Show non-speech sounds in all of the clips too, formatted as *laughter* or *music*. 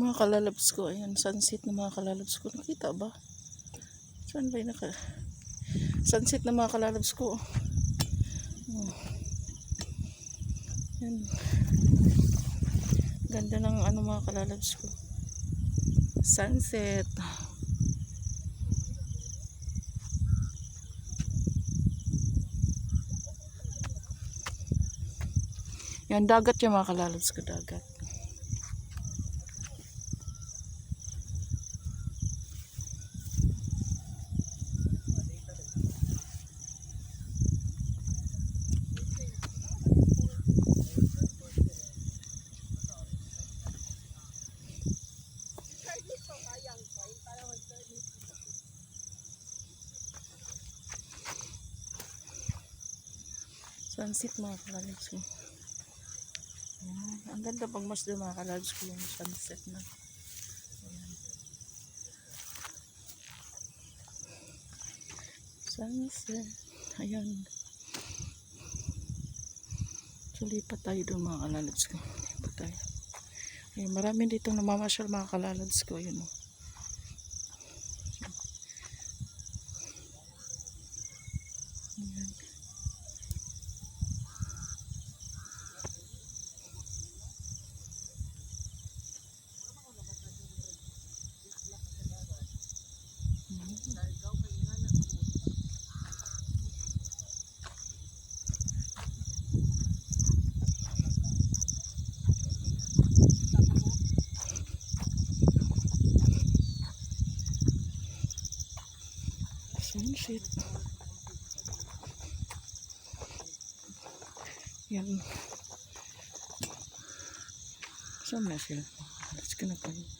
Mga kalalabs ko, ayan, sunset na mga kalalabs ko. Nakita ba? Saan ba naka... Sunset na mga kalalabs ko. Oh. Yan. Ganda ng ano mga kalalabs ko. Sunset. Yan, dagat yung mga kalalabs ko, dagat. Sunset mga kalalabs ko. Ayan. Ang ganda pag mas doon mga kalalabs ko yung sunset na. Ayan. Sunset. Ayan. So lipat tayo doon mga kalalabs ko. Lipat tayo. Ayan, marami dito namamasyal mga kalalabs ko. Ayan o. Ayan. Sunset. Yan. Saan na sila? Let's go na pa.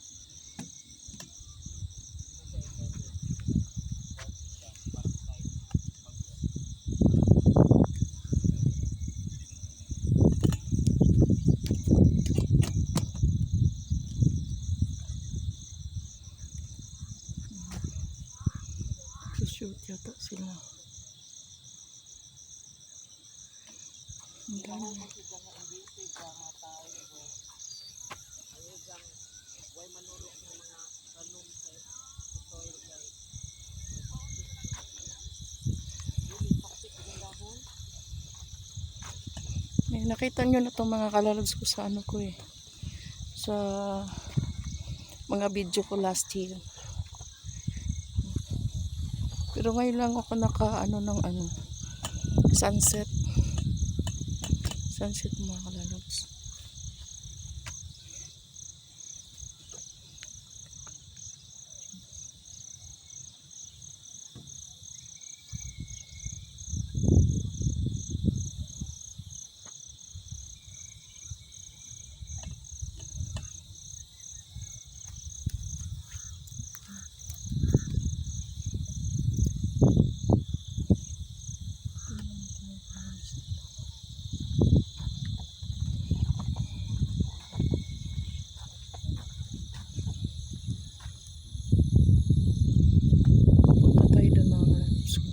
Shoot yata sila. Ang dami. Eh, nakita nyo na itong mga kalalabs ko sa ano ko eh. Sa mga video ko last year. Pero ngayon lang ako naka ano ng ano sunset. Sunset mga kalalabs. Punta tayo doon mga kalalabs ko.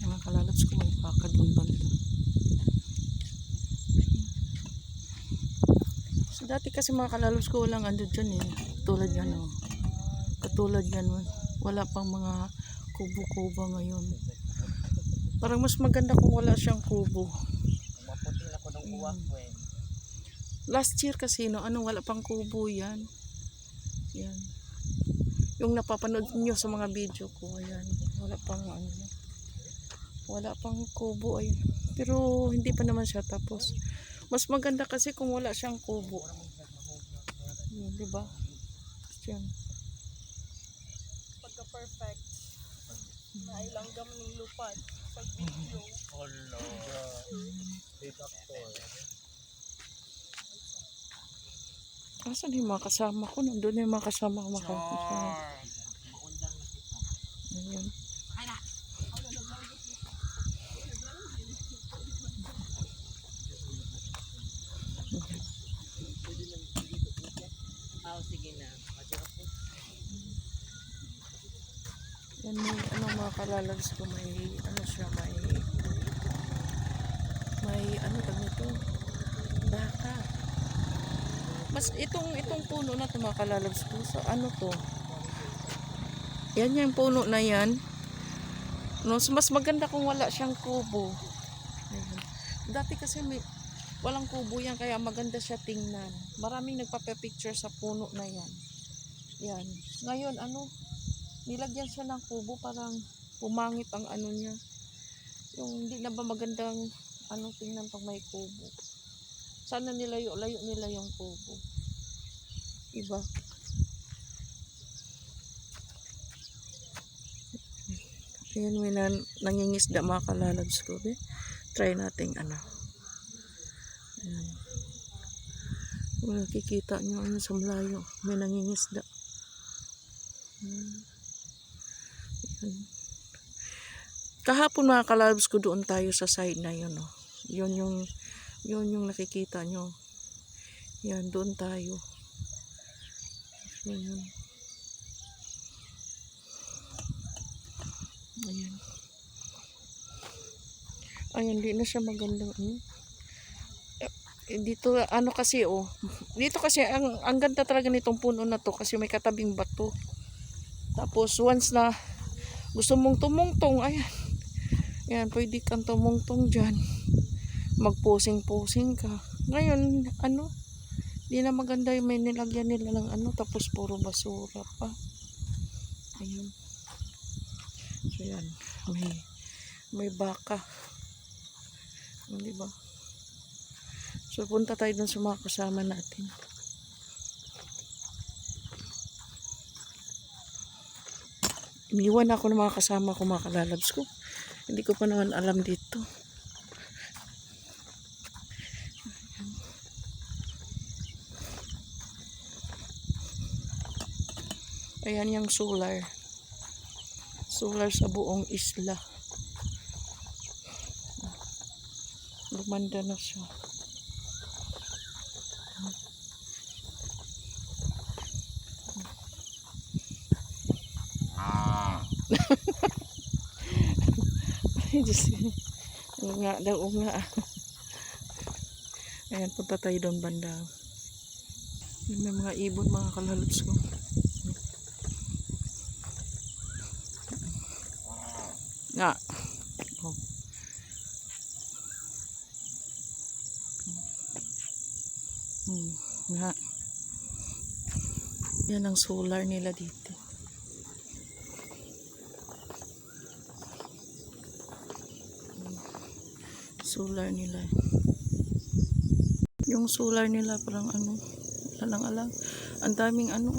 Mga kalalabs ko may baka doon banda. So dati kasi mga kalalabs ko walang ano dyan eh. Katulad yan oh. Katulad yan wala pang mga kubo-kubo ngayon. Parang mas maganda kung wala siyang kubo. Maputi na ko ng uwak ko eh. Last year kasi no, ano wala pang kubo yan. Yan. Yung napapanood niyo sa mga video ko, ayan. Wala pang ano. Wala pang kubo ayun. Pero hindi pa naman siya tapos. Mas maganda kasi kung wala siyang kubo. Yun, di ba? Yan. pagka perfect na ilanggam ng lupad pag video Hello. Big actor. Asan yung mga kasama ko? Nandun yung mga kasama ko. Mga kasama. Maundang na kita. Ayan. Ah, sige na. Adyo ako. Yan may ano mga kalalabs ko may ano siya may may ano tawag nito, baka. Mas itong itong puno na to mga kalalabs ko, sa ano to? Yan yung puno na yan. No, mas maganda kung wala siyang kubo. Dati kasi may walang kubo yan kaya maganda siya tingnan. Maraming nagpape-picture sa puno na yan. Yan. Ngayon ano, nilagyan siya ng kubo parang pumangit ang ano niya. Yung hindi na ba magandang ano tingnan pag may kubo. Sana nilayo, layo nila yung kubo. Diba? Ayan, may nan nangingisda mga kalalabs ko. Eh. Try nating ano. Ayan. Kung nakikita nyo ano sa malayo, may nangingisda. Ayan. Ayan. Kahapon mga kalalabs ko doon tayo sa side na yun. Oh. Yun yung yun yung nakikita nyo. Yan, doon tayo. So, yun. Ayan. Ayan, di na siya magandang ano. Eh, Dito, ano kasi oh. Dito kasi, ang, ang ganda talaga nitong puno na to kasi may katabing bato. Tapos, once na gusto mong tumungtong, ayan. Ayan, pwede kang tumungtong dyan. Magposing-posing ka. Ngayon, ano, di na maganda yung may nilagyan nila ng ano, tapos puro basura pa. Ayan. So, yan. May, may baka. O, di ba? So, punta tayo dun sa mga kasama natin. Iniwan ako ng mga kasama ko, mga kalalabs ko. Hindi ko pa naman alam dito. Ayan yung solar. Solar sa buong isla. Lumanda na siya. Ay, *laughs* Diyos. *laughs* Oo nga daw, oo nga. *laughs* Ayan, punta tayo doon banda. May mga ibon, mga kalalots ko. Nga. Oh. Hmm, nga. Yan ang solar nila dito. Solar nila. Yung solar nila parang ano, alang-alang. Ang daming ano.